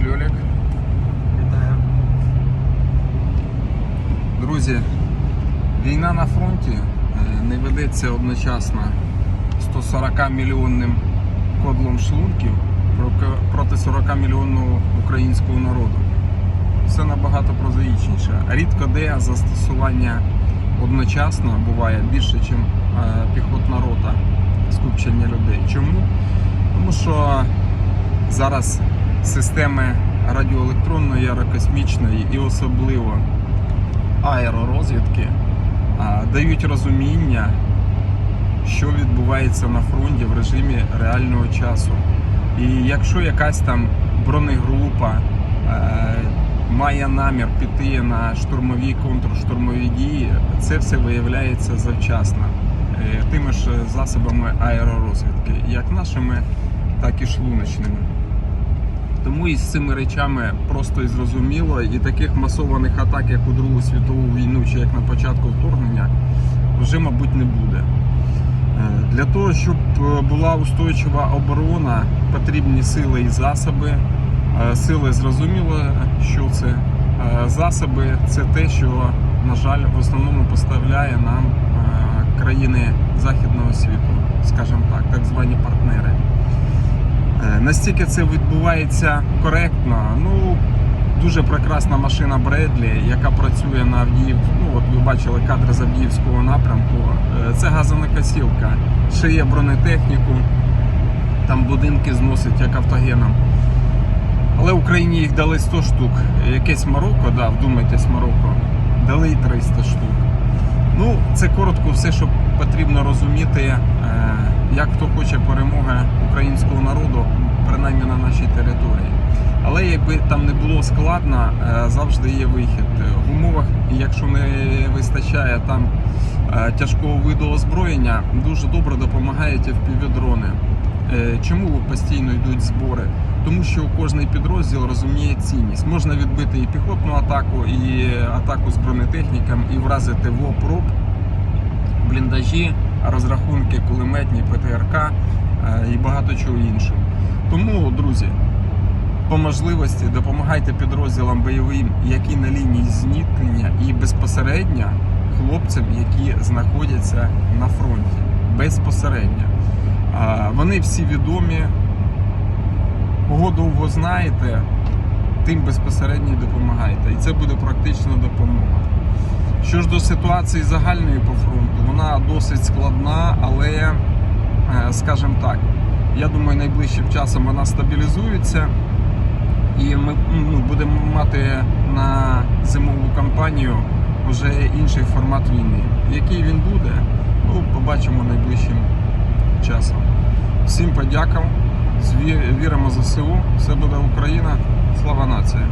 Льолік. Вітаю. Друзі, війна на фронті е, не ведеться одночасно 140 мільйонним кодлом шлунків проти 40 мільйонного українського народу. Все набагато прозаїчніше. Рідко де застосування одночасно буває більше, ніж піхотна рота скупчення людей. Чому? Тому що зараз системи радіоелектронної, аерокосмічної і особливо аеророзвідки дають розуміння, що відбувається на фронті в режимі реального часу. І якщо якась там бронегрупа е, має намір піти на штурмові контрштурмові дії, це все виявляється завчасно е, тими ж засобами аеророзвідки, як нашими, так і шлуночними. Тому із цими речами просто і зрозуміло, і таких масованих атак, як у Другу світову війну, чи як на початку вторгнення, вже, мабуть, не буде. Е, Для того, щоб е, була устойчива оборона, потрібні сили і засоби. Е, Сили зрозуміло, що це. Засоби це те, що, на жаль, в основному поставляє нам країни Західного світу, скажімо так, так звані партнери. Е, Настільки це відбувається коректно, ну дуже прекрасна машина Бредлі, яка працює на Авдіїв. Ну от ви бачили кадри з Авдіївського напрямку. Е, Це газонокосілка, шиє бронетехніку, там будинки зносить як автогеном. Але Україні їх дали 100 штук. Якесь Марокко, да, вдумайтесь, Марокко, дали й 300 штук. Ну, це коротко все, що потрібно розуміти, е, як хто хоче перемоги українського принаймні на нашій території. Але якби там не було складно, е, завжди є вихід. В умовах, якщо не вистачає там е, тяжкого виду озброєння, дуже добре допомагають. Е, Чому постійно йдуть збори? Тому що кожний підрозділ розуміє цінність. Можна відбити і піхотну атаку, і атаку з бронетехніком, і вразити в ОПРОП, бліндажі, розрахунки кулеметні, ПТРК е, і багато чого іншого. Тому, друзі, по можливості допомагайте підрозділам бойовим, які на лінії зіткнення, і безпосередньо хлопцям, які знаходяться на фронті. Безпосередньо. Вони всі відомі. Кого довго знаєте, тим безпосередньо допомагайте. І це буде практична допомога. Що ж до ситуації загальної по фронту, вона досить складна, але, е, скажімо так, я думаю, найближчим часом вона стабілізується. І ми ну, будемо мати на зимову кампанію вже інший формат війни. Який він буде, ну, побачимо найближчим часом. Всім подякам, Віримо ЗСУ. Все буде Україна. Слава нації!